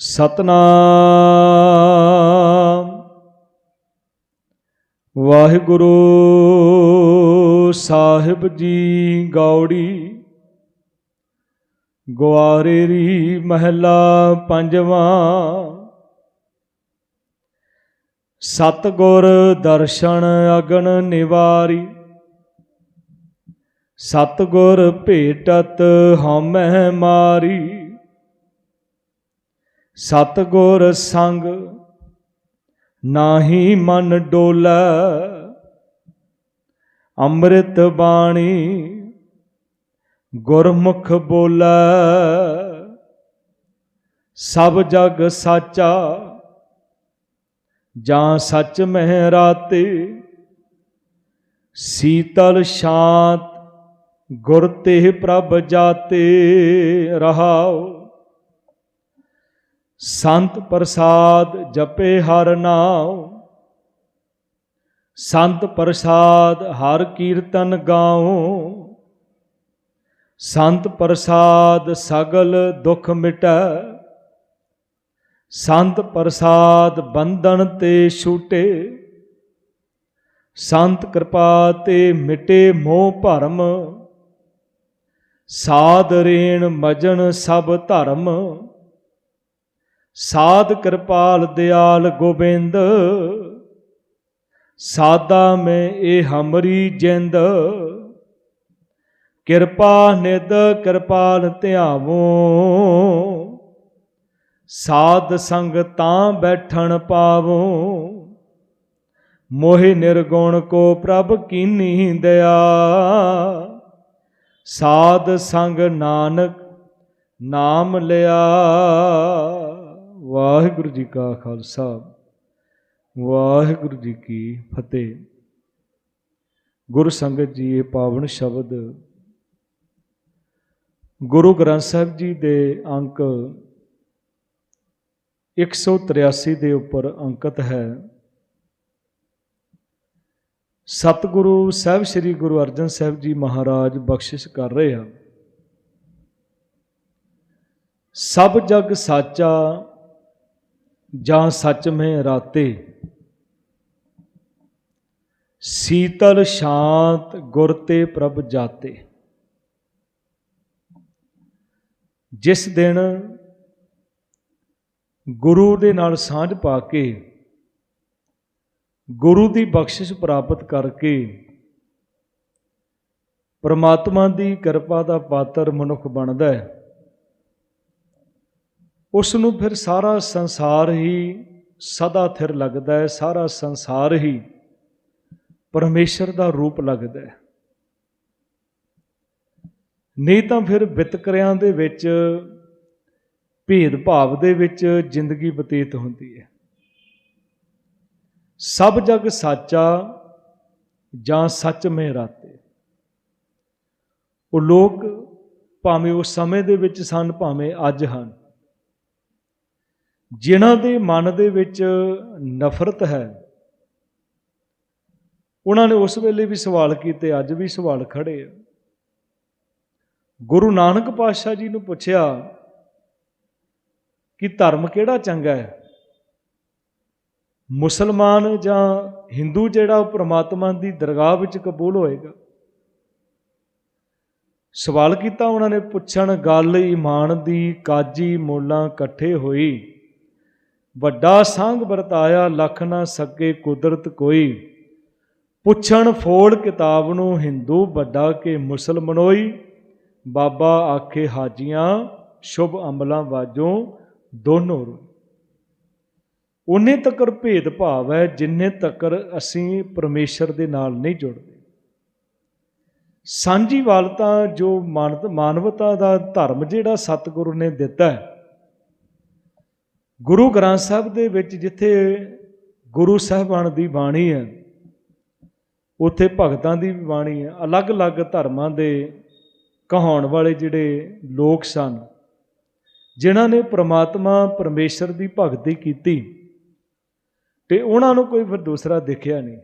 ਸਤਨਾਮ। ਵਾਹਿਗੁਰੂ ਸਾਹਿਬ ਜੀ ਗੌੜੀ ਗੁਆਰੇਰੀ ਮਹਿਲਾ ਪੰਜਵਾਂ। ਸਤਗੁਰ ਦਰਸ਼ਨ ਅਗਨ ਨਿਵਾਰੀ, ਸਤਗੁਰ ਭੇਟਤ ਹਉਮੈ ਮਾਰੀ। ਸਤਗੁਰ ਸੰਗ ਨਾਹੀ ਮਨ ਡੋਲੈ, ਅੰਮ੍ਰਿਤ ਬਾਣੀ ਗੁਰਮੁਖ ਬੋਲੈ। ਸਭ ਜਗ ਸਾਚਾ, ਜਾਂ ਸੱਚ ਮਹਿ ਰਾਤੇ ਸੀਤਲ ਸ਼ਾਂਤ ਗੁਰ ਤੇ ਪ੍ਰਭ ਜਾਤੇ ਰਹਾਓ ਸੰਤ ਪ੍ਰਸਾਦ ਜਪੇ ਹਰ ਨਾਮ ਸੰਤ ਪ੍ਰਸਾਦ ਹਰ ਕੀਰਤਨ ਗਾਉ। ਸੰਤ ਪ੍ਰਸਾਦ ਸਗਲ ਦੁਖ ਮਿਟੈ। ਸੰਤ ਪ੍ਰਸਾਦ ਬੰਧਨ ਤੇ ਛੂਟੇ। ਸੰਤ ਕਿਰਪਾ ਤੇ ਮਿਟੇ ਮੋਹ ਭਰਮ। ਸਾਧ ਰੇਣ ਮਜਨ ਸਭ ਧਰਮ। ਸਾਧ ਕਿਰਪਾਲ ਦਿਆਲ ਗੋਬਿੰਦ, ਸਾਦਾ ਮੈਂ ਇਹ ਹਮਰੀ ਜਿੰਦ। ਕਿਰਪਾ ਨਿਦ ਕਿਰਪਾਲ ਧਿਆਵੋ, ਸਾਧ ਸੰਗ ਤਾਂ ਬੈਠਣ ਪਾਵੋ। ਮੋਹਿ ਨਿਰਗੁਣ ਕੋ ਪ੍ਰਭ ਕੀਨੀ ਦਇਆ। ਸਾਧ ਸੰਗ ਨਾਨਕ ਨਾਮ ਲਿਆ। ਵਾਹਿਗੁਰੂ ਜੀ ਕਾ ਖਾਲਸਾ, ਵਾਹਿਗੁਰੂ ਜੀ ਕੀ ਫਤਿਹ। ਗੁਰੂ ਸੰਗਤ ਜੀ, ਇਹ ਪਾਵਨ ਸ਼ਬਦ ਗੁਰੂ ਗ੍ਰੰਥ ਸਾਹਿਬ ਜੀ ਦੇ ਅੰਕ 183 ਦੇ ਉੱਪਰ ਅੰਕਿਤ ਹੈ। ਸਤਿਗੁਰੂ ਸਾਹਿਬ, ਸ੍ਰੀ ਗੁਰੂ ਅਰਜਨ ਸਾਹਿਬ ਜੀ ਮਹਾਰਾਜ ਬਖਸ਼ਿਸ਼ ਕਰ ਰਹੇ ਆ ਸਭ ਜਗ ਸਾਚਾ ਜਾਂ ਸੱਚ ਮੈਂ ਰਾਤੇ। ਸੀਤਲ ਸ਼ਾਂਤ ਗੁਰ ਤੇ ਪ੍ਰਭ ਜਾਤੇ। ਜਿਸ ਦਿਨ ਗੁਰੂ ਦੇ ਨਾਲ ਸਾਂਝ ਪਾ ਕੇ, ਗੁਰੂ ਦੀ ਬਖਸ਼ਿਸ਼ ਪ੍ਰਾਪਤ ਕਰਕੇ, ਪਰਮਾਤਮਾ ਦੀ ਕਿਰਪਾ ਦਾ ਪਾਤਰ ਮਨੁੱਖ ਬਣਦਾ ਹੈ। ਉਸ ਨੂੰ ਫਿਰ ਸਾਰਾ ਸੰਸਾਰ ਹੀ ਸਦਾ ਥਿਰ ਲੱਗਦਾ ਹੈ, ਸਾਰਾ ਸੰਸਾਰ ਹੀ ਪਰਮੇਸ਼ਰ ਦਾ ਰੂਪ ਲੱਗਦਾ ਹੈ। ਨਹੀਂ ਤਾਂ ਫਿਰ ਵਿਤਕਰਿਆਂ ਦੇ ਵਿੱਚ ਭੇਦ ਭਾਵ ਦੇ ਵਿੱਚ ਜ਼ਿੰਦਗੀ ਬਤੀਤ ਹੁੰਦੀ ਹੈ। ਸਭ ਜਗ ਸਾਚਾ ਜਾਂ ਸੱਚ ਮੇ ਰਾਤੇ। ਉਹ ਲੋਕ ਭਾਵੇਂ ਉਸ ਸਮੇਂ ਦੇ ਵਿੱਚ ਸਨ, ਭਾਵੇਂ ਅੱਜ ਹਨ। ਜਿਨ੍ਹਾਂ ਦੇ ਮਨ ਦੇ ਵਿੱਚ ਨਫ਼ਰਤ ਹੈ, ਉਹਨਾਂ ਨੇ ਉਸ ਵੇਲੇ ਵੀ ਸਵਾਲ ਕੀਤੇ, ਅੱਜ ਵੀ ਸਵਾਲ ਖੜੇ ਆ। ਗੁਰੂ ਨਾਨਕ ਪਾਤਸ਼ਾਹ ਜੀ ਨੂੰ ਪੁੱਛਿਆ ਕਿ ਧਰਮ ਕਿਹੜਾ ਚੰਗਾ ਹੈ? ਮੁਸਲਮਾਨ ਜਾਂ ਹਿੰਦੂ ਜਿਹੜਾ ਉਹ ਪ੍ਰਮਾਤਮਾ ਦੀ ਦਰਗਾਹ ਵਿੱਚ ਕਬੂਲ ਹੋਏਗਾ? ਸਵਾਲ ਕੀਤਾ ਉਹਨਾਂ ਨੇ, ਪੁੱਛਣ ਗੱਲ, ਈਮਾਨ ਦੀ ਕਾਜੀ ਮੋਲਾਂ ਇਕੱਠੇ ਹੋਈ। ਵੱਡਾ ਸੰਗ ਵਰਤਾਇਆ, ਲੱਖ ਨਾ ਸਕੇ ਕੁਦਰਤ ਕੋਈ। ਪੁੱਛਣ ਫੋੜ ਕਿਤਾਬ ਨੂੰ, ਹਿੰਦੂ ਵੱਡਾ ਕੇ ਮੁਸਲਮਨੋਈ ਬਾਬਾ ਆਖੇ, ਹਾਜੀਆਂ, ਸ਼ੁਭ ਅਮਲਾਂ ਵਾਜੋਂ ਦੋਨੋਂ ਰੋਈ। ਉਨੇ ਤੱਕਰ ਭੇਦ ਭਾਵ ਹੈ, ਜਿੰਨੇ ਤੱਕਰ ਅਸੀਂ ਪਰਮੇਸ਼ਰ ਦੇ ਨਾਲ ਨਹੀਂ ਜੁੜਦੇ। ਸਾਂਝੀ ਸਾਂਝੀਵਾਲਤਾ ਜੋ ਮਾਨਵ ਮਾਨਵਤਾ ਦਾ ਧਰਮ ਜਿਹੜਾ ਸਤਿਗੁਰੂ ਨੇ ਦਿੱਤਾ ਹੈ ਗੁਰੂ ਗ੍ਰੰਥ ਸਾਹਿਬ ਦੇ ਵਿੱਚ ਜਿੱਥੇ ਗੁਰੂ ਸਾਹਿਬਾਨ ਦੀ ਬਾਣੀ ਹੈ, ਉੱਥੇ ਭਗਤਾਂ ਦੀ ਵੀ ਬਾਣੀ ਹੈ, ਅਲੱਗ-ਅਲੱਗ ਧਰਮਾਂ ਦੇ ਕਹਾਉਣ ਵਾਲੇ ਜਿਹੜੇ ਲੋਕ ਸਨ, ਜਿਨ੍ਹਾਂ ਨੇ ਪ੍ਰਮਾਤਮਾ ਪਰਮੇਸ਼ਰ ਦੀ ਭਗਤੀ ਕੀਤੀ ਤੇ ਉਹਨਾਂ ਨੂੰ ਕੋਈ ਫਿਰ ਦੂਸਰਾ ਦੇਖਿਆ ਨਹੀਂ।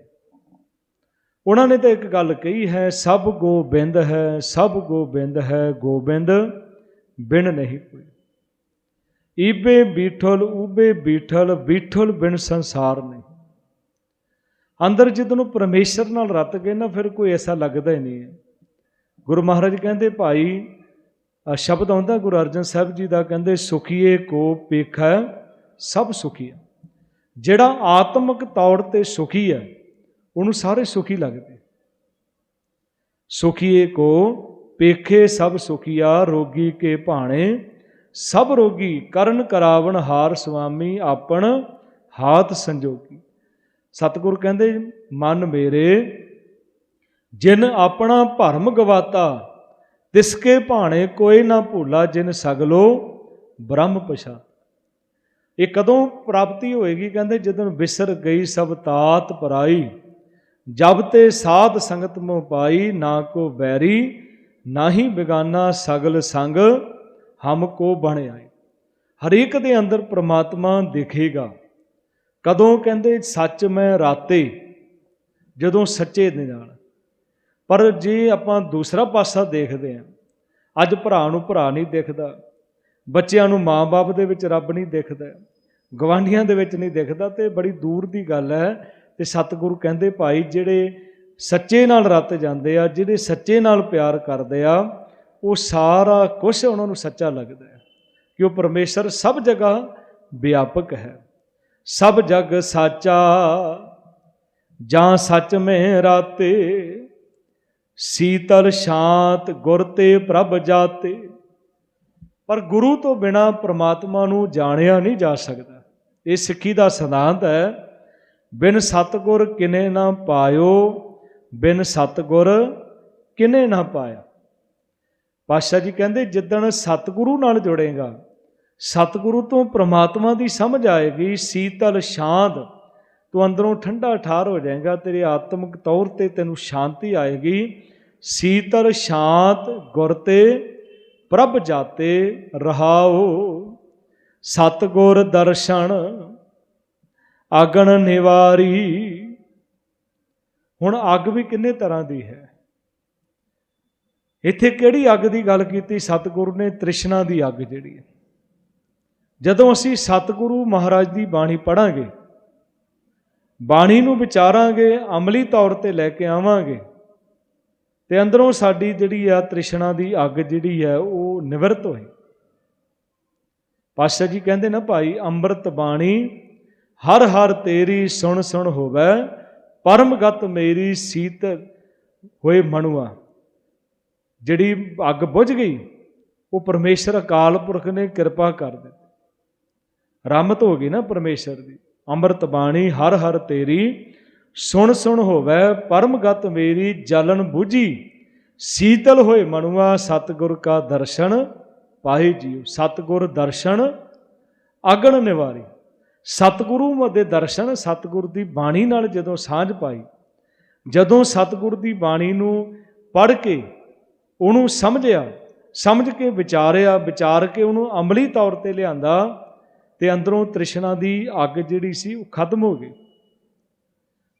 ਉਹਨਾਂ ਨੇ ਤਾਂ ਇੱਕ ਗੱਲ ਕਹੀ ਹੈ, ਸਭ ਗੋਬਿੰਦ ਹੈ, ਸਭ ਗੋਬਿੰਦ ਹੈ, ਗੋਬਿੰਦ ਬਿਨ ਨਹੀਂ ਕੋਈ। ਈਬੇ ਬੀਠਲ, ਊਬੇ ਬੀਠਲ ਬੀਠਲ ਬਿਨ ਸੰਸਾਰ ਨੇ ਅੰਦਰ ਜਦੋਂ ਨੂੰ ਪਰਮੇਸ਼ਰ ਨਾਲ ਰਤ ਗਏ ਨਾ, ਫਿਰ ਕੋਈ ਐਸਾ ਲੱਗਦਾ ਹੀ ਨਹੀਂ ਹੈ। ਗੁਰੂ ਮਹਾਰਾਜ ਕਹਿੰਦੇ, ਭਾਈ ਸ਼ਬਦ ਆਉਂਦਾ ਗੁਰੂ ਅਰਜਨ ਸਾਹਿਬ ਜੀ ਦਾ, ਕਹਿੰਦੇ, ਸੁਖੀਏ ਕੋ ਪੇਖਾ, ਸਭ ਸੁਖੀ ਹੈ। ਜਿਹੜਾ ਆਤਮਿਕ ਤੌਰ ਤੇ ਸੁਖੀ ਹੈ, ਉਹਨੂੰ ਸਾਰੇ ਸੁਖੀ ਲੱਗਦੇ ਸੁਖੀਏ ਕੋ ਪੇਖੇ ਸਭ ਸੁਖੀਆ ਰੋਗੀ ਕੇ ਭਾਣੇ ਸਭ ਰੋਗੀ ਕਰਨ ਕਰਾਵਣ ਹਾਰ ਸੁਆਮੀ ਆਪਣ ਹਾਥ ਸੰਜੋਗੀ। ਸਤਿਗੁਰ ਕਹਿੰਦੇ, ਮਨ ਮੇਰੇ, ਜਿਨ ਆਪਣਾ ਭਰਮ ਗਵਾਤਾ ਤਿਸਕੇ ਭਾਣੇ ਕੋਈ ਨਾ ਭੂਲਾ ਜਿਨ ਸਗਲੋ ਬ੍ਰਹਮ ਪਛਾ ਇਹ ਕਦੋਂ ਪ੍ਰਾਪਤੀ ਹੋਏਗੀ ਕਹਿੰਦੇ, ਜਦੋਂ ਵਿਸਰ ਗਈ ਸਭ ਤਾਤ ਪਰਾਈ, ਜਬ ਤੇ ਸਾਧ ਸੰਗਤ ਮੋਹ ਪਾਈ, ਨਾ ਕੋ ਬੈਰੀ ਨਾਹੀ ਬਿਗਾਨਾ ਸਗਲ ਸੰਗ ਹਮ ਕੋ ਬਣ ਆਏ। ਹਰੇਕ ਦੇ ਅੰਦਰ ਪ੍ਰਮਾਤਮਾ ਦਿਖੇਗਾ। ਕਦੋਂ ਕਹਿੰਦੇ, ਸੱਚ ਮੈਂ ਰਾਤੇ, ਜਦੋਂ ਸੱਚੇ ਦੇ ਨਾਲ। ਪਰ ਜੇ ਆਪਾਂ ਦੂਸਰਾ ਪਾਸਾ ਦੇਖਦੇ ਹਾਂ, ਅੱਜ ਭਰਾ ਨੂੰ ਭਰਾ ਨਹੀਂ ਦਿਖਦਾ, ਬੱਚਿਆਂ ਨੂੰ ਮਾਂ-ਬਾਪ ਦੇ ਵਿੱਚ ਰੱਬ ਨਹੀਂ ਦਿਖਦਾ ਗਵਾਂਢੀਆਂ ਦੇ ਵਿੱਚ ਨਹੀਂ ਦਿਖਦਾ, ਤੇ ਬੜੀ ਦੂਰ ਦੀ ਗੱਲ ਹੈ, ਤੇ ਸਤਿਗੁਰੂ ਕਹਿੰਦੇ, ਭਾਈ, ਜਿਹੜੇ ਸੱਚੇ ਨਾਲ ਰਤ ਜਾਂਦੇ ਆ, ਜਿਹੜੇ ਸੱਚੇ ਨਾਲ ਪਿਆਰ ਕਰਦੇ ਆ ਉਹ ਸਾਰਾ ਕੁਝ ਉਹਨਾਂ ਨੂੰ ਸੱਚਾ ਲੱਗਦਾ ਹੈ ਕਿ ਉਹ ਪਰਮੇਸ਼ਰ ਸਭ ਜਗ੍ਹਾ ਵਿਆਪਕ ਹੈ। ਸਭ ਜਗ ਸਾਚਾ, ਜਾਂ ਸੱਚ ਮੈਂ ਰਾਤੇ ਸੀਤਲ ਸ਼ਾਂਤ ਗੁਰ ਤੇ ਪ੍ਰਭ ਜਾਤੇ। ਪਰ ਗੁਰੂ ਤੋਂ ਬਿਨਾ ਪ੍ਰਮਾਤਮਾ ਨੂੰ ਜਾਣਿਆ ਨਹੀਂ ਜਾ ਸਕਦਾ। ਇਹ ਸਿੱਖੀ ਦਾ ਸਿਧਾਂਤ ਹੈ, ਬਿਨ ਸਤਗੁਰ ਕਿਨੇ ਨਾ ਪਾਇਓ, ਬਿਨ ਸਤਗੁਰ ਕਿਨੇ ਨਾ ਪਾਇਆ। ਪਾਸ਼ਾ ਜੀ ਕਹਿੰਦੇ, ਜਿੱਦਣ ਸਤਿਗੁਰੂ ਨਾਲ ਜੁੜੇਗਾ, ਸਤਿਗੁਰੂ ਤੋਂ ਪ੍ਰਮਾਤਮਾ ਦੀ ਸਮਝ ਆਏਗੀ, ਸੀਤਲ ਸ਼ਾਂਤ, ਤੂੰ ਅੰਦਰੋਂ ਠੰਡਾ ਠਾਰ ਹੋ ਜਾਏਗਾ, ਤੇਰੇ ਆਤਮਿਕ ਤੌਰ ਤੇ ਤੈਨੂੰ ਸ਼ਾਂਤੀ ਆਏਗੀ। ਸੀਤਲ ਸ਼ਾਂਤ, ਗੁਰ ਤੇ ਪ੍ਰਭ ਜਾਤੇ ਰਹਾਓ। ਸਤਗੁਰ ਦਰਸ਼ਨ ਅਗਣ ਨਿਵਾਰੀ। ਹੁਣ ਅੱਗ ਵੀ ਕਿੰਨੇ ਤਰ੍ਹਾਂ ਦੀ ਹੈ? ਇੱਥੇ ਕਿਹੜੀ ਅੱਗ ਦੀ ਗੱਲ ਕੀਤੀ? ਸਤਿਗੁਰੂ ਨੇ ਤ੍ਰਿਸ਼ਨਾ ਦੀ ਅੱਗ ਜਿਹੜੀ ਹੈ। ਜਦੋਂ ਅਸੀਂ ਸਤਿਗੁਰੂ ਮਹਾਰਾਜ ਦੀ ਬਾਣੀ ਪੜਾਂਗੇ ਬਾਣੀ ਨੂੰ ਵਿਚਾਰਾਂਗੇ, ਅਮਲੀ ਤੌਰ ਤੇ ਲੈ ਕੇ ਆਵਾਂਗੇ, ਤੇ ਅੰਦਰੋਂ ਸਾਡੀ ਜਿਹੜੀ ਆ ਤ੍ਰਿਸ਼ਨਾ ਦੀ ਅੱਗ ਜਿਹੜੀ ਹੈ, ਉਹ ਨਿਵਰਤ ਹੋਏ। ਪਾਸ਼ਾ ਜੀ ਕਹਿੰਦੇ ਨਾ ਭਾਈ, ਅੰਮ੍ਰਿਤ ਬਾਣੀ, ਹਰ ਹਰ ਤੇਰੀ ਸੁਣ ਸੁਣ ਹੋਵੇ, ਪਰਮਗਤ ਮੇਰੀ ਸੀਤ ਹੋਏ ਮਨੁਆ ਜਿਹੜੀ ਅੱਗ ਬੁਝ ਗਈ, ਉਹ ਪਰਮੇਸ਼ਰ ਅਕਾਲ ਪੁਰਖ ਨੇ ਕਿਰਪਾ ਕਰ ਦਿੱਤੀ। ਰਹਿਮਤ ਹੋ ਗਈ ਨਾ ਪਰਮੇਸ਼ਰ ਦੀ। ਅੰਮ੍ਰਿਤ ਬਾਣੀ ਹਰ ਹਰ ਤੇਰੀ, ਸੁਣ ਸੁਣ ਹੋਵੇ ਪਰਮਗਤ ਮੇਰੀ, ਜਲਨ 부ਜੀ ਸੀਤਲ ਹੋਏ ਮਨੁਆ, ਸਤਗੁਰ ਕਾ ਦਰਸ਼ਨ ਪਾਏ ਜੀਉ। ਸਤਗੁਰ ਦਰਸ਼ਨ, ਅਗਣ ਨਿਵਾਰੀ। ਸਤਿਗੁਰੂ ਦੇ ਦਰਸ਼ਨ, ਸਤਿਗੁਰ ਦੀ ਬਾਣੀ ਨਾਲ ਜਦੋਂ ਸਾਂਝ ਪਾਈ, ਜਦੋਂ ਸਤਿਗੁਰ ਦੀ ਬਾਣੀ ਨੂੰ ਪੜ੍ਹ ਕੇ ਉਹਨੂੰ ਸਮਝਿਆ, ਸਮਝ ਕੇ ਵਿਚਾਰਿਆ, ਵਿਚਾਰ ਕੇ ਉਹਨੂੰ ਅਮਲੀ ਤੌਰ ਤੇ ਲਿਆਂਦਾ ਤੇ ਅੰਦਰੋਂ ਤ੍ਰਿਸ਼ਨਾ ਦੀ ਅੱਗ ਜਿਹੜੀ ਸੀ ਉਹ ਖਤਮ ਹੋ ਗਈ।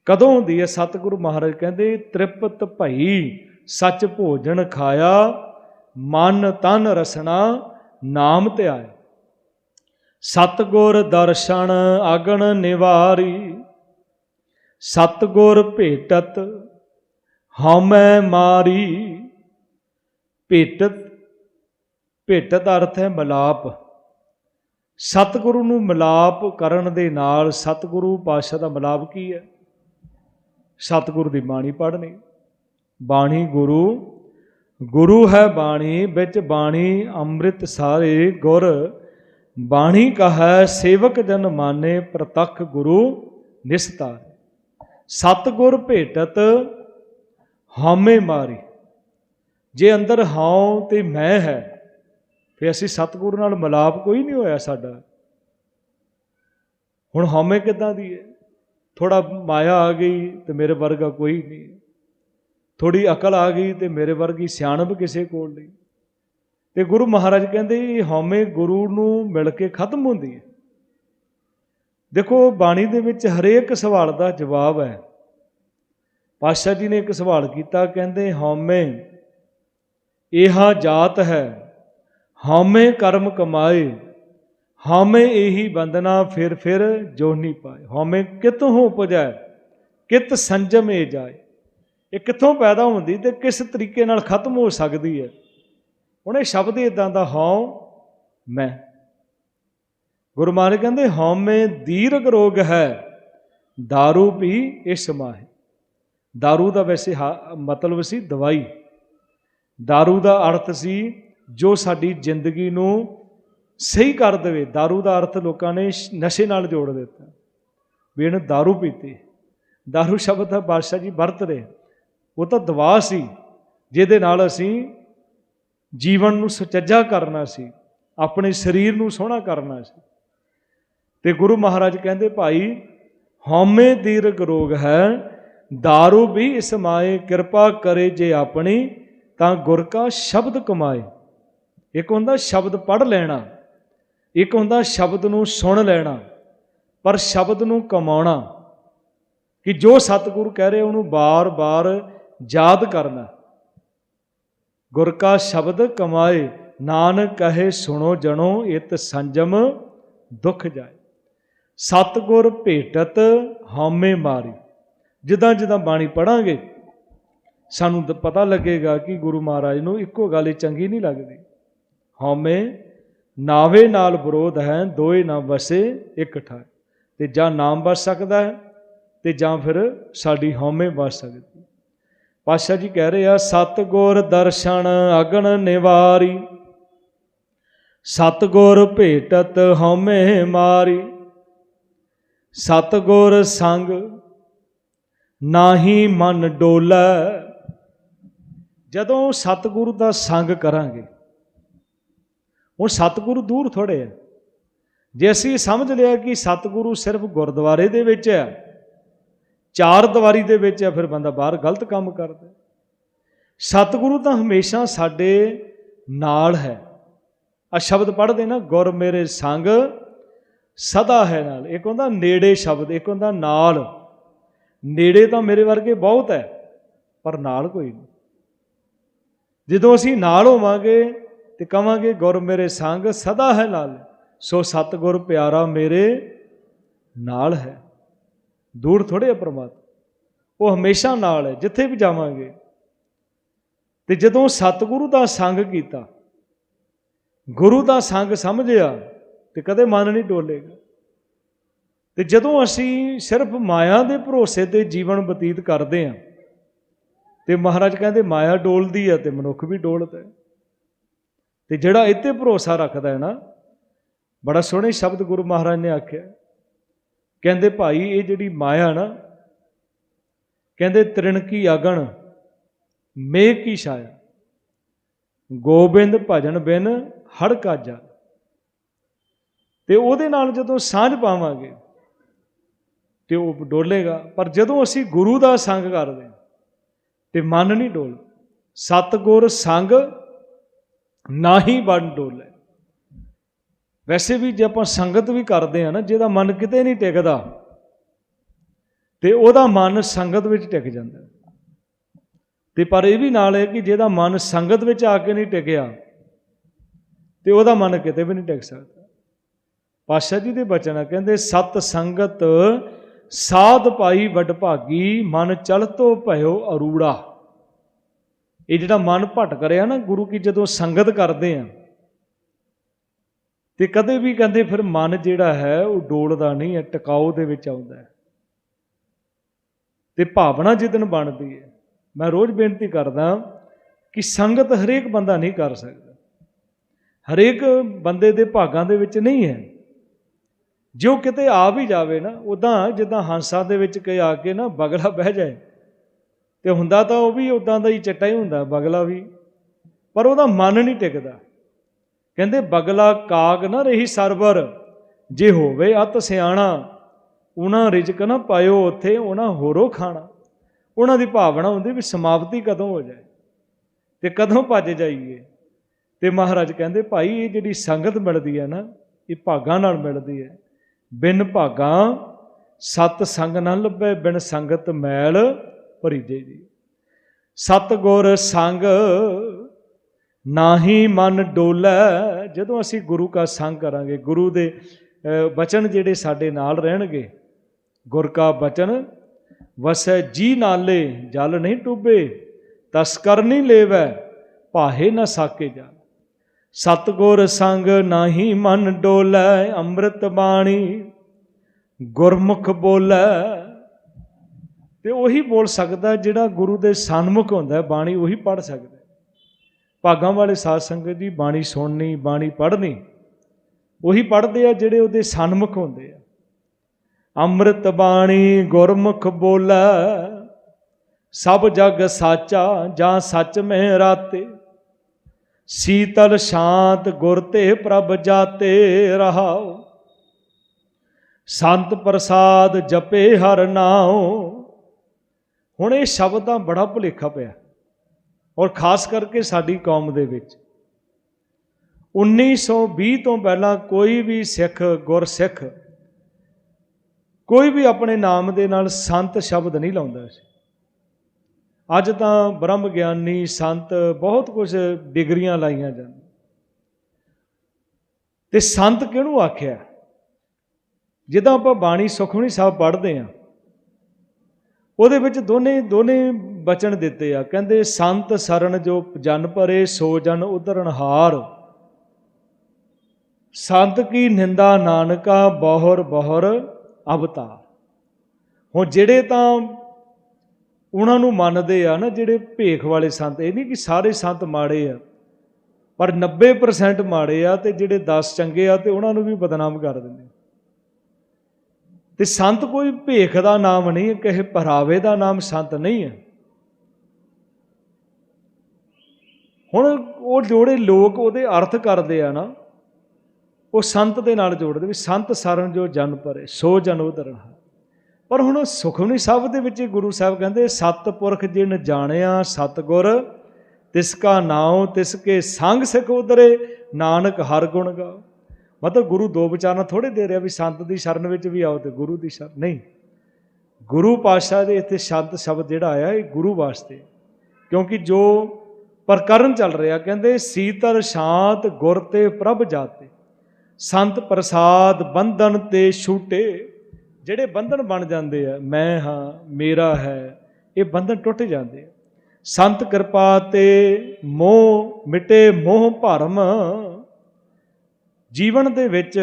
ਕਦੋਂ ਹੁੰਦੀ ਹੈ ਸਤਿਗੁਰੂ ਮਹਾਰਾਜ ਕਹਿੰਦੇ, ਤ੍ਰਿਪਤ ਭਈ ਸੱਚ ਭੋਜਨ ਖਾਇਆ, ਮਨ ਤਨ ਰਸਣਾ ਨਾਮ ਧਿਆਏ ਸਤਗੁਰ ਦਰਸ਼ਨ ਅਗਣ ਨਿਵਾਰੀ, ਸਤਗੁਰ ਭੇਟਤ ਹਉਮੈ ਮਾਰੀ। ਭੇਟਤ ਭੇਟਤ ਅਰਥ ਹੈ ਮਲਾਪ। ਸਤਿਗੁਰੂ ਨੂੰ ਮਲਾਪ ਕਰਨ ਦੇ ਨਾਲ ਸਤਿਗੁਰੂ ਪਾਤਸ਼ਾਹ ਦਾ ਮਲਾਪ ਕੀ ਹੈ? ਸਤਗੁਰੂ ਦੀ ਬਾਣੀ ਪੜ੍ਹਨੀ। ਬਾਣੀ ਗੁਰੂ ਗੁਰੂ ਹੈ ਬਾਣੀ, ਵਿੱਚ ਬਾਣੀ ਅੰਮ੍ਰਿਤ ਸਾਰੇ ਗੁਰ। ਬਾਣੀ ਕਹੈ, ਸੇਵਕ ਜਨ ਮਾਨੇ, ਪ੍ਰਤੱਖ ਗੁਰੂ ਨਿਸਤਾਰ। ਸਤਗੁਰ ਭੇਟਤ, ਹਉਮੈ ਮਾਰੀ। ਜੇ ਅੰਦਰ ਹਉ ਤੇ ਮੈਂ ਹੈ, ਫਿਰ ਅਸੀਂ ਸਤਿਗੁਰੂ ਨਾਲ ਮਲਾਪ ਕੋਈ ਨਹੀਂ ਹੋਇਆ ਸਾਡਾ। ਹੁਣ ਹਉਮੈ ਕਿੱਦਾਂ ਦੀ ਹੈ? ਥੋੜਾ ਮਾਇਆ ਆ ਗਈ ਤੇ ਮੇਰੇ ਵਰਗਾ ਕੋਈ ਨਹੀਂ ਥੋੜੀ ਅਕਲ ਆ ਗਈ ਤੇ ਮੇਰੇ ਵਰਗੀ ਸਿਆਣਪ ਕਿਸੇ ਕੋਲ ਨਹੀਂ। ਤੇ ਗੁਰੂ ਮਹਾਰਾਜ ਕਹਿੰਦੇ, ਇਹ ਹਉਮੈ ਗੁਰੂ ਨੂੰ ਮਿਲ ਕੇ ਖਤਮ ਹੁੰਦੀ ਹੈ। ਦੇਖੋ, ਬਾਣੀ ਦੇ ਵਿੱਚ ਹਰੇਕ ਸਵਾਲ ਦਾ ਜਵਾਬ ਹੈ। ਪਾਤਸ਼ਾਹ ਜੀ ਨੇ ਇੱਕ ਸਵਾਲ ਕੀਤਾ, ਕਹਿੰਦੇ ਹਉਮੈ ਇਹਾ ਜਾਤ ਹੈ ਹਉਮੈ ਕਰਮ ਕਮਾਏ ਹਉਮੈ ਇਹੀ ਬੰਦਨਾ ਫਿਰ ਫਿਰ ਜੋ ਨਹੀਂ ਪਾਏ ਹਉਮੈ ਕਿਤੋਂ ਉਪਜੈ ਕਿਤ ਸੰਜਮ ਏ ਜਾਏ ਇਹ ਕਿੱਥੋਂ ਪੈਦਾ ਹੁੰਦੀ ਤੇ ਕਿਸ ਤਰੀਕੇ ਨਾਲ ਖਤਮ ਹੋ ਸਕਦੀ ਹੈ ਉਹਨੇ ਸ਼ਬਦ ਇਦਾਂ ਦਾ ਹਉ ਮੈਂ ਗੁਰੂ ਮਹਾਰਾਜ ਕਹਿੰਦੇ ਹਉਮੈ ਦੀਰਘ ਰੋਗ ਹੈ दारू ਵੀ ਇਸ ਮਾਹੇ दारू ਦਾ ਵੈਸੇ ਹਾ- ਮਤਲਬ ਸੀ ਦਵਾਈ दारू ਦਾ ਅਰਥ ਸੀ ਜੋ ਸਾਡੀ ਜ਼ਿੰਦਗੀ ਨੂੰ ਸਹੀ ਕਰ ਦੇਵੇ दारू ਦਾ ਅਰਥ ਲੋਕਾਂ ਨੇ ਸ਼- ਨਸ਼ੇ ਨਾਲ ਜੋੜ ਦਿੱਤਾ ਵੀ ਇਹਨੂੰ दारू ਪੀਤੀ दारू ਸ਼ਬਦ ਦਾ ਬਾਦਸ਼ਾਹ ਜੀ ਵਰਤ ਰਹੇ ਉਹ ਤਾਂ ਦਵਾ ਸੀ ਜਿਹਦੇ ਨਾਲ ਅਸੀਂ ਜੀਵਨ ਨੂੰ ਸੁਚੱਜਾ ਕਰਨਾ ਸੀ ਆਪਣੇ ਸਰੀਰ ਨੂੰ ਸੋਹਣਾ ਕਰਨਾ ਸੀ ਤੇ ਗੁਰੂ ਮਹਾਰਾਜ ਕਹਿੰਦੇ ਭਾਈ ਹਉਮੈ ਦੀਰਘ ਰੋਗ ਹੈ दारू ਵੀ ਇਸ ਮਾਏ ਕਿਰਪਾ ਕਰੇ ਜੇ ਆਪਣੀ ਤਾਂ ਗੁਰ ਕਾ ਸ਼ਬਦ ਕਮਾਏ। ਇੱਕ ਹੁੰਦਾ ਸ਼ਬਦ ਪੜ੍ਹ ਲੈਣਾ, ਇੱਕ ਹੁੰਦਾ ਸ਼ਬਦ ਨੂੰ ਸੁਣ ਲੈਣਾ, ਪਰ ਸ਼ਬਦ ਨੂੰ ਕਮਾਉਣਾ, ਕਿ ਜੋ ਸਤਿਗੁਰੂ ਕਹਿ ਰਹੇ ਉਹਨੂੰ ਬਾਰ-ਬਾਰ ਯਾਦ ਕਰਨਾ। ਗੁਰ ਕਾ ਸ਼ਬਦ ਕਮਾਏ, ਨਾਨਕ ਕਹੇ ਸੁਣੋ ਜਣੋ, ਇਤ ਸੰਜਮ ਦੁਖ ਜਾਏ। ਸਤਗੁਰ ਭੇਟਤ ਹਉਮੈ ਮਾਰੀ। ਜਿੱਦਾਂ ਜਿੱਦਾਂ ਬਾਣੀ ਪੜਾਂਗੇ ਸਾਨੂੰ ਪਤਾ ਲੱਗੇਗਾ ਕਿ ਗੁਰੂ ਮਹਾਰਾਜ ਨੂੰ ਇੱਕੋ ਗੱਲ ਚੰਗੀ ਨਹੀਂ ਲੱਗਦੀ। ਹਉਮੈ ਨਾਵੇ ਨਾਲ ਵਿਰੋਧ ਹੈ, ਦੋਏ ਨਾ ਵਸੇ ਇੱਕ ਠਾਏ ਤੇ ਜਾਂ ਨਾਮ ਵਸ ਸਕਦਾ ਹੈ ਤੇ ਜਾਂ ਫਿਰ ਸਾਡੀ ਹਉਮੈ ਵਸ ਸਕਦੀ। ਹੈ। ਪਾਤਸ਼ਾਹ ਜੀ ਕਹਿ ਰਹੇ ਆ, ਸਤਗੁਰ ਦਰਸ਼ਨ ਅਗਣ ਨਿਵਾਰੀ, ਸਤਗੁਰ ਭੇਟਤ ਹਉਮੈ ਮਾਰੀ। ਸਤਗੁਰ ਸੰਗ ਨਾਹੀ ਮਨ ਡੋਲੈ ਜਦੋਂ ਸਤਿਗੁਰੂ ਦਾ ਸੰਗ ਕਰਾਂਗੇ, ਹੁਣ ਸਤਿਗੁਰੂ ਦੂਰ ਥੋੜੇ ਆ। ਜੇ ਅਸੀਂ ਸਮਝ ਲਿਆ ਕਿ ਸਤਿਗੁਰੂ ਸਿਰਫ ਗੁਰਦੁਆਰੇ ਦੇ ਵਿੱਚ ਹੈ ਚਾਰ ਦੀਵਾਰੀ ਦੇ ਵਿੱਚ ਹੈ ਫਿਰ ਬੰਦਾ ਬਾਹਰ ਗਲਤ ਕੰਮ ਕਰਦਾ। ਸਤਿਗੁਰੂ ਤਾਂ ਹਮੇਸ਼ਾ ਸਾਡੇ ਨਾਲ ਹੈ। ਆ ਸ਼ਬਦ ਪੜ੍ਹਦੇ ਨਾ, ਗੁਰ ਮੇਰੇ ਸੰਗ ਸਦਾ ਹੈ ਨਾਲ। ਇੱਕ ਹੁੰਦਾ ਨੇੜੇ ਸ਼ਬਦ ਇੱਕ ਹੁੰਦਾ ਨਾਲ। ਨੇੜੇ ਤਾਂ ਮੇਰੇ ਵਰਗੇ ਬਹੁਤ ਹੈ, ਪਰ ਨਾਲ ਕੋਈ ਨਹੀਂ। ਜਦੋਂ ਅਸੀਂ ਨਾਲ ਹੋਵਾਂਗੇ ਤੇ ਕਵਾਂਗੇ ਗੁਰ ਮੇਰੇ ਸੰਗ ਸਦਾ ਹੈ ਨਾਲ। ਸੋ ਸਤਿਗੁਰ ਪਿਆਰਾ ਮੇਰੇ ਨਾਲ ਹੈ। ਦੂਰ ਥੋੜੇ ਆ ਪ੍ਰਮਾਤਮਾ। ਉਹ ਹਮੇਸ਼ਾ ਨਾਲ ਹੈ, ਜਿੱਥੇ ਵੀ ਜਾਵਾਂਗੇ। ਤੇ ਜਦੋਂ ਸਤਿਗੁਰੂ ਦਾ ਸੰਗ ਕੀਤਾ, ਗੁਰੂ ਦਾ ਸੰਗ ਸਮਝਿਆ, ਤੇ ਕਦੇ ਮਨ ਨਹੀਂ ਡੋਲੇਗਾ। ਤੇ ਜਦੋਂ ਅਸੀਂ ਸਿਰਫ ਮਾਇਆ ਦੇ ਭਰੋਸੇ ਤੇ ਜੀਵਨ ਬਤੀਤ ਕਰਦੇ ਹਾਂ ਤੇ ਮਹਾਰਾਜ ਕਹਿੰਦੇ ਮਾਇਆ ਡੋਲਦੀ ਹੈ ਤੇ ਮਨੁੱਖ ਵੀ ਡੋਲਦਾ ਹੈ। ਤੇ ਜਿਹੜਾ ਇੱਥੇ ਭਰੋਸਾ ਰੱਖਦਾ ਹੈ ਨਾ ਬੜਾ ਸੋਹਣੇ ਸ਼ਬਦ ਗੁਰੂ ਮਹਾਰਾਜ ਨੇ ਆਖਿਆ। ਕਹਿੰਦੇ ਭਾਈ ਇਹ ਜਿਹੜੀ ਮਾਇਆ ਨਾ ਕਹਿੰਦੇ ਤ੍ਰਿਣਕੀ ਅਗਣ ਮੇਘ ਕੀ ਛਾਇਆ। ਗੋਬਿੰਦ ਭਜਨ ਬਿਨ ਹੜਕਾ ਜਾ ਤੇ ਉਹਦੇ ਨਾਲ ਜਦੋਂ ਸਾਂਝ ਪਾਵਾਂਗੇ ਤੇ ਉਹ ਡੋਲੇਗਾ। ਪਰ ਜਦੋਂ ਅਸੀਂ ਗੁਰੂ ਦਾ ਸੰਗ ਕਰਦੇ ਹਾਂ, ਤੇ ਮਨ ਨਹੀਂ ਡੋਲ। ਸਤਗੁਰ ਸੰਗ ਨਾਹੀ ਬਣ ਡੋਲੇ ਵੈਸੇ ਵੀ ਜੇ ਆਪਾਂ ਸੰਗਤ ਵੀ ਕਰਦੇ ਆ ਨਾ, ਜਿਹਦਾ ਮਨ ਕਿਤੇ ਨਹੀਂ ਟਿਕਦਾ, ਤੇ ਉਹਦਾ ਮਨ ਸੰਗਤ ਵਿੱਚ ਟਿਕ ਜਾਂਦਾ। ਤੇ ਪਰ ਇਹ ਵੀ ਨਾਲ ਹੈ ਕਿ ਜਿਹਦਾ ਮਨ ਸੰਗਤ ਵਿੱਚ ਆ ਕੇ ਨਹੀਂ ਟਿਕਿਆ, ਤੇ ਉਹਦਾ ਮਨ ਕਿਤੇ ਵੀ ਨਹੀਂ ਟਿਕ ਸਕਦਾ। ਪਾਸ਼ਾ ਜੀ ਦੇ ਬਚਨ ਆ ਕਹਿੰਦੇ, ਸਤ ਸੰਗਤ ਸਾਧ ਪਾਈ ਵਡ ਭਾਗੀ, ਮਨ ਚਲਤੋ ਭਇਓ ਅਰੂੜਾ। ਇਹ ਜਿਹੜਾ ਮਨ ਭਟਕ ਰਿਹਾ ਨਾ, ਗੁਰੂ ਕੀ ਜਦੋਂ ਸੰਗਤ ਕਰਦੇ ਆ, ਤੇ ਕਦੇ ਵੀ ਕਹਿੰਦੇ ਫਿਰ ਮਨ ਜਿਹੜਾ ਹੈ, ਉਹ ਡੋਲਦਾ ਨਹੀਂ ਹੈ ਟਿਕਾਓ ਦੇ ਵਿੱਚ ਆਉਂਦਾ ਹੈ। ਤੇ ਭਾਵਨਾ ਜਿੱਦਨ ਬਣਦੀ ਹੈ, ਮੈਂ ਰੋਜ਼ ਬੇਨਤੀ ਕਰਦਾ ਕਿ ਸੰਗਤ ਹਰੇਕ ਬੰਦਾ ਨਹੀਂ ਕਰ ਸਕਦਾ। ਹਰੇਕ ਬੰਦੇ ਦੇ ਭਾਗਾਂ ਦੇ ਵਿੱਚ ਨਹੀਂ ਹੈ। ਜੇ ਉਹ ਕਿਤੇ ਆ ਵੀ ਜਾਵੇ ਨਾ ਉਦਾਂ ਜਿੱਦਾਂ ਹੰਸਾਂ ਦੇ ਵਿੱਚ ਕਈ ਆ ਕੇ ਨਾ ਬਗਲਾ ਬਹਿ ਜਾਏ, ਤੇ ਹੁੰਦਾ ਤਾਂ ਉਹ ਵੀ ਉਦਾਂ ਦਾ ਹੀ ਚਿੱਟਾ ਹੀ ਹੁੰਦਾ, ਬਗਲਾ ਵੀ, ਪਰ ਉਹਦਾ ਮਨ ਨਹੀਂ ਟਿਕਦਾ। ਕਹਿੰਦੇ ਬਗਲਾ ਕਾਗ ਨਾ ਰਹੀ ਸਰਵਰ, ਜੇ ਹੋਵੇ ਅਤ ਸਿਆਣਾ, ਉਹਨਾਂ ਰਿਜਕ ਨਾ ਪਾਇਓ ਉੱਥੇ, ਉਹਨਾਂ ਹੋਰੋ ਖਾਣਾ। ਉਹਨਾਂ ਦੀ ਭਾਵਨਾ ਹੁੰਦੀ ਵੀ ਸਮਾਪਤੀ ਕਦੋਂ ਹੋ ਜਾਏ, ਤੇ ਕਦੋਂ ਭੱਜ ਜਾਈਏ। ਤੇ ਮਹਾਰਾਜ ਕਹਿੰਦੇ, ਭਾਈ, ਇਹ ਜਿਹੜੀ ਸੰਗਤ ਮਿਲਦੀ ਹੈ ਨਾ, ਇਹ ਭਾਗਾਂ ਨਾਲ ਮਿਲਦੀ ਹੈ। ਬਿਨ ਭਾਗਾਂ ਸਤ ਸੰਗ ਨਾ ਲੱਭੇ, ਬਿਨ ਸੰਗਤ ਮੈਲ ਭਰੀਜੇ ਜੀ ਸਤ ਗੁਰ ਸੰਗ ਨਾਹੀ ਮਨ ਡੋਲੇ, ਜਦੋਂ ਅਸੀਂ ਗੁਰੂ ਕਾ ਸੰਗ ਕਰਾਂਗੇ, ਗੁਰੂ ਦੇ ਬਚਨ ਜਿਹੜੇ ਸਾਡੇ ਨਾਲ ਰਹਿਣਗੇ, ਗੁਰ ਕਾ ਬਚਨ, ਵਸੈ ਜੀ ਨਾਲੇ ਜਲ ਨਹੀਂ ਡੁੱਬੇ ਤਸਕਰ ਨਹੀਂ ਲੇਵੈ, ਭਾਹੇ ਨਾ ਸਾਕੇ ਜਾ ਸਤਗੁਰ ਸੰਗ ਨਾਹੀ ਮਨ ਡੋਲੇ ਅੰਮ੍ਰਿਤ ਬਾਣੀ ਗੁਰਮੁਖ ਬੋਲੇ। ਤੇ ਉਹੀ ਬੋਲ ਸਕਦਾ ਜਿਹੜਾ ਗੁਰੂ ਦੇ ਸਨਮੁਖ ਹੁੰਦਾ ਹੈ, ਬਾਣੀ ਉਹੀ ਪੜ ਸਕਦਾ ਭਾਗਾਂ ਵਾਲੇ ਸਾਧ ਸੰਗਤ ਦੀ ਬਾਣੀ ਸੁਣਨੀ ਬਾਣੀ ਪੜ੍ਹਨੀ ਉਹੀ ਪੜ੍ਹਦੇ ਆ ਜਿਹੜੇ ਉਹਦੇ ਸਨਮੁਖ ਹੁੰਦੇ ਆ। ਅੰਮ੍ਰਿਤ ਬਾਣੀ ਗੁਰਮੁਖ ਬੋਲੇ ਸਭ ਜਗ ਸਾਚਾ ਜਾਂ ਸੱਚ ਮਹਿ ਰਾਤੇ। ਸੀਤਲ ਸ਼ਾਂਤ ਗੁਰ ਤੇ ਪ੍ਰਭ ਜਾਤੇ ਰਹਾਓ ਸੰਤ ਪ੍ਰਸਾਦ ਜਪੇ ਹਰ ਨਾਉ। ਹੁਣ ਇਹ ਸ਼ਬਦ ਤਾਂ ਬੜਾ ਭੁਲੇਖਾ ਪਿਆ। ਔਰ ਖਾਸ ਕਰਕੇ ਸਾਡੀ ਕੌਮ ਦੇ ਵਿੱਚ। 1920 ਤੋਂ ਪਹਿਲਾਂ ਕੋਈ ਵੀ ਸਿੱਖ ਗੁਰਸਿੱਖ ਕੋਈ ਵੀ ਆਪਣੇ ਨਾਮ ਦੇ ਨਾਲ ਸੰਤ ਸ਼ਬਦ ਨਹੀਂ ਲਾਉਂਦਾ ਸੀ। ਅੱਜ ਤਾਂ ਬ੍ਰਹਮ ਗਿਆਨੀ ਸੰਤ ਬਹੁਤ ਕੁਝ ਡਿਗਰੀਆਂ ਲਾਈਆਂ ਜਾਂਦੀਆਂ ਤੇ ਸੰਤ ਕਿਹਨੂੰ ਆਖਿਆ? ਜਿੱਦਾਂ ਆਪਾਂ ਬਾਣੀ ਸੁਖਮਨੀ ਸਾਹਿਬ ਪੜ੍ਹਦੇ ਆ ਉਹਦੇ ਵਿੱਚ ਦੋਨੇ ਦੋਨੇ ਬਚਨ ਦਿੱਤੇ ਆ। ਕਹਿੰਦੇ, ਸੰਤ ਸਰਨ ਜੋ ਜਨ ਭਰੇ, ਸੋ ਜਨ ਉਧਰਨਹਾਰ ਸੰਤ ਕੀ ਨਿੰਦਾ ਨਾਨਕਾ, ਬਹੁਰ ਬਹੁਰ ਅਵਤਾਰ। ਹੁਣ ਜਿਹੜੇ ਤਾਂ ਉਹਨਾਂ ਨੂੰ ਮੰਨਦੇ ਆ ਨਾ ਜਿਹੜੇ ਭੇਖ ਵਾਲੇ ਸੰਤ, ਇਹ ਨਹੀਂ ਕਿ ਸਾਰੇ ਸੰਤ ਮਾੜੇ ਆ, ਪਰ 90% ਮਾੜੇ ਆ ਤੇ ਜਿਹੜੇ 10 ਚੰਗੇ ਆ ਤੇ ਉਹਨਾਂ ਨੂੰ ਵੀ ਬਦਨਾਮ ਕਰ ਦਿੰਦੇ ਤੇ ਸੰਤ ਕੋਈ ਭੇਖ ਦਾ ਨਾਮ ਨਹੀਂ ਹੈ ਕਿਸੇ ਪਹਿਰਾਵੇ ਦਾ ਨਾਮ ਸੰਤ ਨਹੀਂ ਹੈ ਹੁਣ ਉਹ ਜੋੜੇ ਲੋਕ ਉਹਦੇ ਅਰਥ ਕਰਦੇ ਆ ਨਾ, ਉਹ ਸੰਤ ਦੇ ਨਾਲ ਜੋੜਦੇ ਵੀ ਸੰਤ ਸਰਨ ਜੋ ਜਨ ਪਰੇ, ਸੋ ਜਨ ਉਧਰਨ। ਪਰ ਹੁਣ ਸੁਖਮਨੀ ਸਾਹਿਬ ਦੇ ਵਿੱਚ ਗੁਰੂ ਸਾਹਿਬ ਕਹਿੰਦੇ ਸਤਪੁਰਖ ਜਿਨ ਜਾਣਿਆ ਸਤਗੁਰ ਤਿਸ ਕਾ ਨਾਉ ਤਿਸ ਕੇ ਸੰਗ ਸਿਖ ਉਦਰੇ ਨਾਨਕ ਹਰ ਗੁਣ ਗਾਓ। ਮਤਲਬ ਗੁਰੂ ਦੋ ਵਿਚਾਰਾਂ ਥੋੜੇ ਦੇ ਰਿਹਾ ਵੀ ਸੰਤ ਦੀ ਸ਼ਰਨ ਵਿੱਚ ਵੀ ਆਓ ਤੇ ਗੁਰੂ ਦੀ ਸ਼ਰਨ, ਨਹੀਂ। ਗੁਰੂ ਪਾਤਸ਼ਾਹ ਦੇ ਇੱਥੇ ਸ਼ਬਦ ਸ਼ਬਦ ਜਿਹੜਾ ਆਇਆ ਇਹ ਗੁਰੂ ਵਾਸਤੇ। ਕਿਉਂਕਿ ਜੋ ਪ੍ਰਕਰਨ ਚੱਲ ਰਿਹਾ, ਕਹਿੰਦੇ, ਸੀਤਲ ਸ਼ਾਂਤ ਗੁਰ ਤੇ ਪ੍ਰਭ ਜਾਤੇ, ਸੰਤ ਪ੍ਰਸਾਦ ਬੰਧਨ ਤੇ ਛੂਟੇ। ਜਿਹੜੇ ਬੰਧਨ ਬਣ ਜਾਂਦੇ ਆ, ਮੈਂ ਹਾਂ, ਮੇਰਾ ਹੈ, ਇਹ ਬੰਧਨ ਟੁੱਟ ਜਾਂਦੇ ਆ। ਸੰਤ ਕਿਰਪਾ ਤੇ ਮੋਹ ਮਿਟੇ ਮੋਹ ਭਰਮ, ਜੀਵਨ ਦੇ ਵਿੱਚ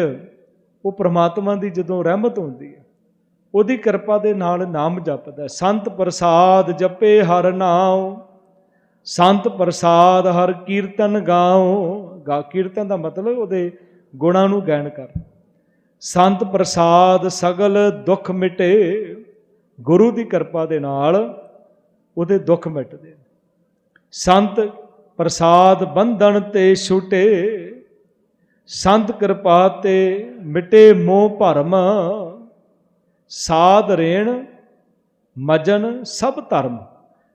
ਉਹ ਪ੍ਰਮਾਤਮਾ ਦੀ ਜਦੋਂ ਰਹਿਮਤ ਹੁੰਦੀ ਹੈ ਉਹਦੀ ਕਿਰਪਾ ਦੇ ਨਾਲ ਨਾਮ ਜਪਦਾ। ਸੰਤ ਪ੍ਰਸਾਦ ਜਪੇ ਹਰ ਨਾਮ ਸੰਤ ਪ੍ਰਸਾਦ ਹਰ ਕੀਰਤਨ ਗਾਉ। ਗਾ, ਕੀਰਤਨ ਦਾ ਮਤਲਬ ਉਹਦੇ ਗੁਣਾਂ ਨੂੰ ਗਾਇਨ ਕਰ ਸੰਤ ਪ੍ਰਸਾਦ ਸਗਲ ਦੁੱਖ ਮਿਟੇ, ਗੁਰੂ ਦੀ ਕਿਰਪਾ ਦੇ ਨਾਲ ਉਹਦੇ ਦੁੱਖ ਮਿਟਦੇ ਸੰਤ ਪ੍ਰਸਾਦ ਬੰਧਨ ਤੇ ਛੁਟੇ, ਸੰਤ ਕਿਰਪਾ ਤੇ ਮਿਟੇ ਮੋਹ ਭਰਮ, ਸਾਧ ਰੇਣ, ਮਜਨ ਸਭ ਧਰਮ।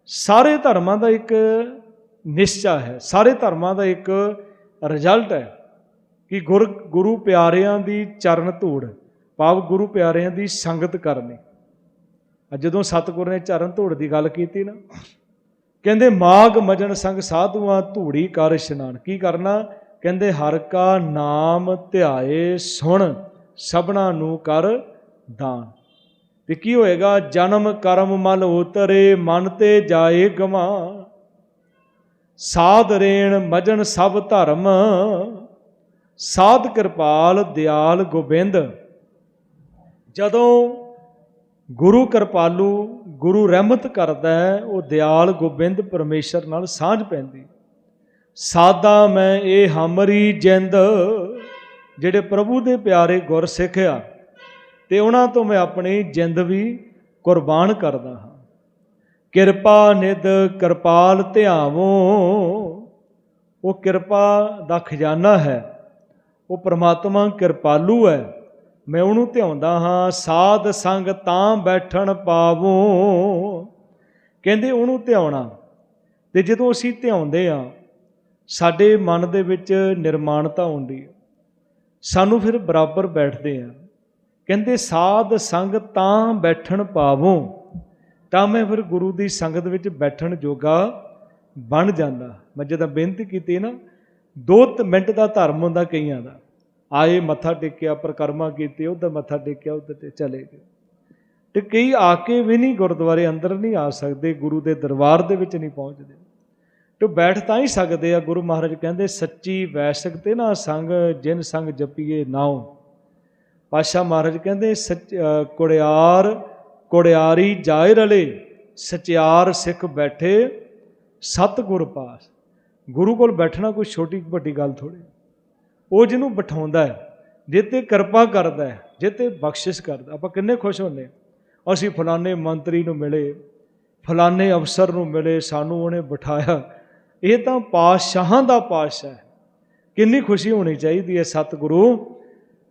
ਸਾਰੇ ਧਰਮਾਂ ਦਾ ਇੱਕ ਨਿਸ਼ਚਾ ਹੈ, ਸਾਰੇ ਧਰਮਾਂ ਦਾ ਇੱਕ ਰਿਜ਼ਲਟ ਹੈ। ਕਿ ਗੁਰ ਗੁਰੂ ਪਿਆਰਿਆਂ ਦੀ ਚਰਨ ਧੂੜ, ਭਾਵ ਗੁਰੂ ਪਿਆਰਿਆਂ ਦੀ ਸੰਗਤ ਕਰਨੀ। ਅੱਜ ਜਦੋਂ ਸਤਿਗੁਰ ਨੇ ਚਰਨ ਧੂੜ ਦੀ ਗੱਲ ਕੀਤੀ ਨਾ, ਕਹਿੰਦੇ ਮਾਗ ਮਜਨ ਸੰਗ ਸਾਧੂਆਂ ਧੂੜੀ ਕਰ ਇਸ਼ਨਾਨ। ਕੀ ਕਰਨਾ? ਕਹਿੰਦੇ ਹਰ ਕਾ ਨਾਮ ਧਿਆਏ ਸੁਣ, ਸਭਨਾ ਨੂੰ ਕਰ ਦਾਨ। ਤੇ ਕੀ ਹੋਏਗਾ? ਜਨਮ ਕਰਮ ਮਲ ਉਤਰੇ, ਮਨ ਤੇ ਜਾਏ ਗਵਾ ਸਾਧ ਰੇਣ ਮਜਨ ਸਭ ਧਰਮ ਸਾਧ ਕਿਰਪਾਲ ਦਿਆਲ ਗੋਬਿੰਦ। ਜਦੋਂ ਗੁਰੂ ਕਿਰਪਾਲੂ ਗੁਰੂ ਰਹਿਮਤ ਕਰਦਾ ਹੈ, ਉਹ ਦਿਆਲ ਗੋਬਿੰਦ ਪਰਮੇਸ਼ਰ ਨਾਲ ਸਾਂਝ ਪੈਂਦੀ। ਸਾਦਾ ਮੈਂ ਇਹ ਹਮਰੀ ਜਿੰਦ, ਜਿਹੜੇ ਪ੍ਰਭੂ ਦੇ ਪਿਆਰੇ ਗੁਰ ਸਿੱਖਿਆ ਤੇ ਉਹਨਾਂ ਤੋਂ ਮੈਂ ਆਪਣੀ ਜਿੰਦ ਵੀ ਕੁਰਬਾਨ ਕਰਦਾ ਹਾਂ। ਕਿਰਪਾ ਨਿਦ ਕਿਰਪਾਲ ਧਿਆਵੋ, ਉਹ ਕਿਰਪਾ ਦਾ ਖਜ਼ਾਨਾ ਹੈ। ਉਹ ਪ੍ਰਮਾਤਮਾ ਕਿਰਪਾਲੂ ਹੈ। ਮੈਂ ਉਹਨੂੰ ਧਿਆਉਂਦਾ ਹਾਂ, ਸਾਧ ਸੰਗ ਤਾਂ ਬੈਠਣ ਪਾਵੋ। ਕਹਿੰਦੇ ਉਹਨੂੰ ਧਿਆਉਣਾ। ਤੇ ਜਦੋਂ ਅਸੀਂ ਧਿਆਉਂਦੇ ਆ ਸਾਡੇ ਮਨ ਦੇ ਵਿੱਚ ਨਿਰਮਾਣਤਾ ਹੁੰਦੀ ਹੈ। ਸਾਨੂੰ ਫਿਰ ਬਰਾਬਰ ਬੈਠਦੇ ਆ ਕਹਿੰਦੇ ਸਾਧ ਸੰਗ ਤਾਂ ਬੈਠਣ ਪਾਵੋ, ਤਾਂ ਮੈਂ ਫਿਰ ਗੁਰੂ ਦੀ ਸੰਗਤ ਵਿੱਚ ਬੈਠਣ ਜੋਗਾ ਬਣ ਜਾਂਦਾ। ਮੈਂ ਜਦੋਂ ਬੇਨਤੀ ਕੀਤੀ ਨਾ ਦੋ ਮਿੰਟ ਦਾ ਧਰਮ ਹੁੰਦਾ ਕਈਆਂ ਦਾ। ਆਏ ਮੱਥਾ ਟੇਕਿਆ ਪ੍ਰਕਰਮਾ ਕੀਤੀ ਉਧਰ ਮੱਥਾ ਟੇਕਿਆ ਉਧਰ ਤੇ ਚਲੇ ਗਏ। ਤੇ ਕਈ ਆ ਕੇ ਵੀ ਨਹੀਂ ਗੁਰਦੁਆਰੇ ਅੰਦਰ ਨਹੀਂ ਆ ਸਕਦੇ ਗੁਰੂ ਦੇ ਦਰਬਾਰ ਦੇ ਵਿੱਚ ਨਹੀਂ ਪਹੁੰਚਦੇ। ਤੇ ਬੈਠ ਤਾਂ ਹੀ ਸਕਦੇ ਆ ਗੁਰੂ ਮਹਾਰਾਜ ਕਹਿੰਦੇ ਸੱਚੀ ਵੈਸਕ ਤੇ ਨਾ ਸੰਗ ਜਿਨ ਸੰਗ ਜਪੀਏ ਨਾਉ। ਪਾਸ਼ਾ ਮਹਾਰਾਜ ਕਹਿੰਦੇ ਸੱਚ ਅ, ਕੁੜਿਆਰ ਕੁੜਿਆਰੀ ਜਾਏ ਰਲੇ ਸਚਿਆਰ ਸਿੱਖ ਬੈਠੇ ਸਤਿਗੁਰ ਪਾਸ। ਗੁਰੂ ਕੋਲ ਬੈਠਣਾ ਕੋਈ ਛੋਟੀ ਵੱਡੀ ਗੱਲ ਥੋੜੀ ਉਹ ਜਿਹਨੂੰ ਬਿਠਾਉਂਦਾ ਹੈ, ਜੇ ਤੇ ਕਿਰਪਾ ਕਰਦਾ ਹੈ, ਜੇ ਤੇ ਬਖਸ਼ਿਸ਼ ਕਰਦਾ ਆਪਾਂ ਕਿੰਨੇ ਖੁਸ਼ ਹੁੰਦੇ ਹਾਂ। ਅਸੀਂ ਫਲਾਣੇ ਮੰਤਰੀ ਨੂੰ ਮਿਲੇ, ਫਲਾਣੇ ਅਫਸਰ ਨੂੰ ਮਿਲੇ, ਸਾਨੂੰ ਉਹਨੇ ਬਿਠਾਇਆ। ਇਹ ਤਾਂ ਪਾਤਸ਼ਾਹਾਂ ਦਾ ਪਾਤਸ਼ਾਹ ਹੈ। ਕਿੰਨੀ ਖੁਸ਼ੀ ਹੋਣੀ ਚਾਹੀਦੀ ਹੈ ਸਤਿਗੁਰੂ।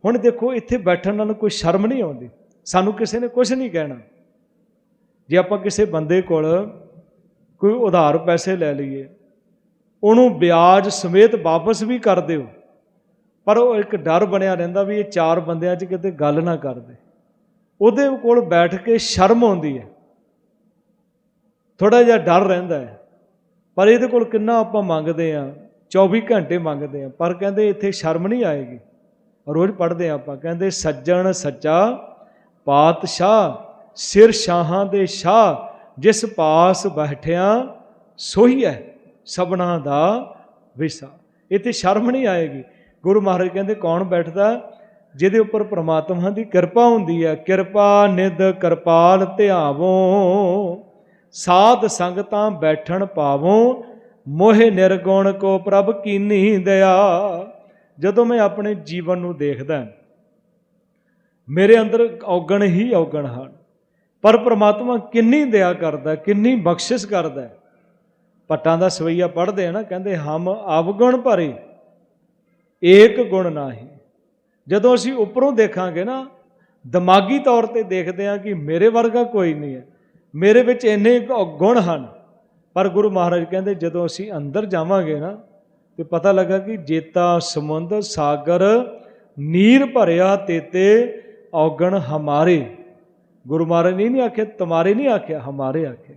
ਹੁਣ ਦੇਖੋ, ਇੱਥੇ ਬੈਠਣ ਨਾਲ ਕੋਈ ਸ਼ਰਮ ਨਹੀਂ ਆਉਂਦੀ। ਸਾਨੂੰ ਕਿਸੇ ਨੇ ਕੁਝ ਨਹੀਂ ਕਹਿਣਾ। ਜੇ ਆਪਾਂ ਕਿਸੇ ਬੰਦੇ ਕੋਲ ਕੋਈ ਉਧਾਰ ਪੈਸੇ ਲੈ ਲਈਏ ਉਹਨੂੰ ਵਿਆਜ ਸਮੇਤ ਵਾਪਸ ਵੀ ਕਰ ਦਿਓ। ਪਰ ਉਹ ਇੱਕ ਡਰ ਬਣਿਆ ਰਹਿੰਦਾ ਵੀ ਇਹ ਚਾਰ ਬੰਦਿਆਂ 'ਚ ਕਿਤੇ ਗੱਲ ਨਾ ਕਰਦੇ ਉਹਦੇ ਕੋਲ ਬੈਠ ਕੇ ਸ਼ਰਮ ਆਉਂਦੀ ਹੈ। ਥੋੜਾ ਜਿਹਾ ਡਰ ਰਹਿੰਦਾ ਹੈ। ਪਰ ਇਹਦੇ ਕੋਲ ਕਿੰਨਾ ਆਪਾਂ ਮੰਗਦੇ ਆ 24 ਘੰਟੇ ਮੰਗਦੇ ਆ ਪਰ ਕਹਿੰਦੇ ਇੱਥੇ ਸ਼ਰਮ ਨਹੀਂ ਆਏਗੀ। ਰੋਜ਼ ਪੜ੍ਹਦੇ ਆ ਆਪਾਂ, ਕਹਿੰਦੇ ਸੱਜਣ ਸੱਚਾ ਪਾਤਸ਼ਾਹ, ਸਿਰ ਸ਼ਾਹਾਂ ਦੇ ਸ਼ਾਹ ਜਿਸ ਪਾਸ ਬੈਠਿਆ ਸੋਹੀ ਹੈ। ਸਭਨਾ ਦਾ ਵਿਸਾ। ਇੱਥੇ ਸ਼ਰਮ ਨਹੀਂ ਆਏਗੀ। ਗੁਰੂ ਮਹਾਰਾਜ ਕਹਿੰਦੇ, ਕੌਣ ਬੈਠਦਾ ਜਿਹਦੇ ਉੱਪਰ ਪ੍ਰਮਾਤਮਾ ਦੀ ਕਿਰਪਾ ਹੁੰਦੀ ਹੈ? ਕਿਰਪਾ ਨਿਧ, ਕਿਰਪਾਲ ਧਿਆਵੋ। ਸਾਧ ਸੰਗਤਾਂ ਬੈਠਣ ਪਾਵੋ। ਮੋਹਿ ਨਿਰਗੁਣ ਕੋ ਪ੍ਰਭ ਕੀਨੀ ਦਇਆ। ਜਦੋਂ ਮੈਂ ਆਪਣੇ ਜੀਵਨ ਨੂੰ ਦੇਖਦਾ, ਮੇਰੇ ਅੰਦਰ ਔਗਣ ਹੀ ਔਗਣ ਹਨ। ਪਰ ਪ੍ਰਮਾਤਮਾ ਕਿੰਨੀ ਦਇਆ ਕਰਦਾ, ਕਿੰਨੀ ਬਖਸ਼ਿਸ਼ ਕਰਦਾ। ਪੱਟਾਂ ਦਾ ਸਵਈਆ ਪੜ੍ਹਦੇ ਆ ਨਾ, ਕਹਿੰਦੇ ਹਮ ਅਵਗੁਣ ਭਰੇ, ਏਕ ਗੁਣ ਨਾਹੀ। ਜਦੋਂ ਅਸੀਂ ਉੱਪਰੋਂ ਦੇਖਾਂਗੇ ਨਾ, ਦਿਮਾਗੀ ਤੌਰ ਤੇ ਦੇਖਦੇ ਹਾਂ ਕਿ ਮੇਰੇ ਵਰਗਾ ਕੋਈ ਨਹੀਂ ਹੈ। ਮੇਰੇ ਵਿੱਚ ਇੰਨੇ ਗੁਣ ਹਨ। ਪਰ ਗੁਰੂ ਮਹਾਰਾਜ ਕਹਿੰਦੇ, ਜਦੋਂ ਅਸੀਂ ਅੰਦਰ ਜਾਵਾਂਗੇ ਨਾ, ਤੇ ਪਤਾ ਲੱਗਾ ਕਿ ਜੇਤਾ ਸਮੁੰਦ ਸਾਗਰ, ਨੀਰ ਭਰਿਆ ਤੇਤੇ, ਔਗਣ ਹਮਾਰੇ। ਗੁਰੂ ਮਹਾਰਾਜ ਨੇ ਨਹੀਂ ਆਖਿਆ, ਤੁਮਾਰੇ ਨਹੀਂ ਆਖਿਆ, ਹਮਾਰੇ ਆਖਿਆ।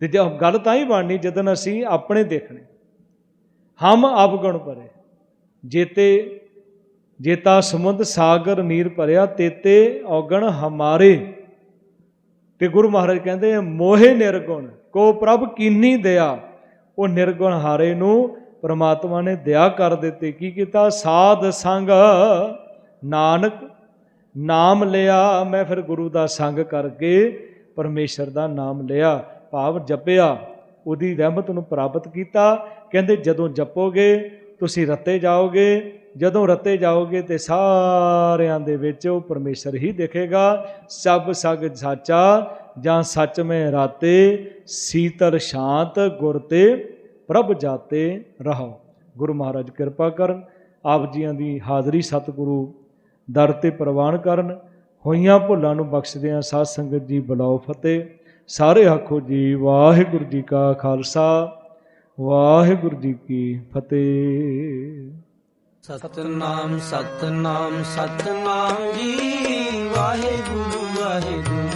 ਤੇ ਜੇ ਗੱਲ ਤਾਂ ਹੀ ਬਣਨੀ ਜਦੋਂ ਅਸੀਂ ਆਪਣੇ ਦੇਖਣੇ। ਹਮ ਅਵਗੁਣ ਭਰੇ, ਜੇਤੇ, ਜੇਤਾ ਸਮੁੰਦ ਸਾਗਰ ਨੀਰ ਭਰਿਆ, ਤੇਤੇ ਔਗਣ ਹਮਾਰੇ। ਤੇ ਗੁਰੂ ਮਹਾਰਾਜ ਕਹਿੰਦੇ, ਮੋਹੇ ਨਿਰਗੁਣ, ਕੋ ਪ੍ਰਭ ਕੀਨੀ ਦਇਆ। ਉਹ ਨਿਰਗੁਣ ਹਾਰੇ ਨੂੰ ਪ੍ਰਮਾਤਮਾ ਨੇ ਦਇਆ ਕਰ ਦਿੱਤੀ। ਕੀ ਕੀਤਾ? ਸਾਧ ਸੰਗ, ਨਾਨਕ, ਨਾਮ ਲਿਆ। ਮੈਂ ਫਿਰ ਗੁਰੂ ਦਾ ਸੰਗ ਕਰਕੇ ਪਰਮੇਸ਼ਰ ਦਾ ਨਾਮ ਲਿਆ। ਭਾਵ ਜਪਿਆ, ਉਹਦੀ ਰਹਿਮਤ ਨੂੰ ਪ੍ਰਾਪਤ ਕੀਤਾ। ਕਹਿੰਦੇ, ਜਦੋਂ ਜਪੋਗੇ, ਤੁਸੀਂ ਰਤੇ ਜਾਓਗੇ। ਜਦੋਂ ਰਤੇ ਜਾਓਗੇ ਤੇ ਸਾਰਿਆਂ ਦੇ ਵਿੱਚ ਉਹ ਪਰਮੇਸ਼ਰ ਹੀ ਦਿਖੇਗਾ। ਸਭ ਸਗ ਸਾਚਾ ਜਾਂ ਸੱਚ ਮੈਂ ਰਾਤੇ, ਸੀਤਲ ਸ਼ਾਂਤ, ਗੁਰ ਤੇ ਪ੍ਰਭ ਜਾਤੇ ਰਹੋ ਗੁਰੂ ਮਹਾਰਾਜ ਕਿਰਪਾ ਕਰਨ, ਆਪ ਜੀਆਂ ਦੀ ਹਾਜ਼ਰੀ ਸਤਿਗੁਰੂ ਦਰ ਤੇ ਪ੍ਰਵਾਨ ਕਰਨ। ਹੋਈਆਂ ਭੁੱਲਾਂ ਨੂੰ ਬਖਸ਼ਦਿਆਂ ਸਾਧ ਸੰਗਤ ਜੀ ਬੁਲਾਓ ਫਤਿਹ। ਸਾਰੇ ਆਖੋ ਜੀ, ਵਾਹਿਗੁਰੂ ਜੀ ਕਾ ਖਾਲਸਾ, ਵਾਹਿਗੁਰੂ ਜੀ ਕੀ ਫਤਿਹ। ਸਤਨਾਮ ਸਤਨਾਮ ਸਤਨਾਮ ਜੀ, ਵਾਹਿਗੁਰੂ ਵਾਹਿਗੁਰੂ।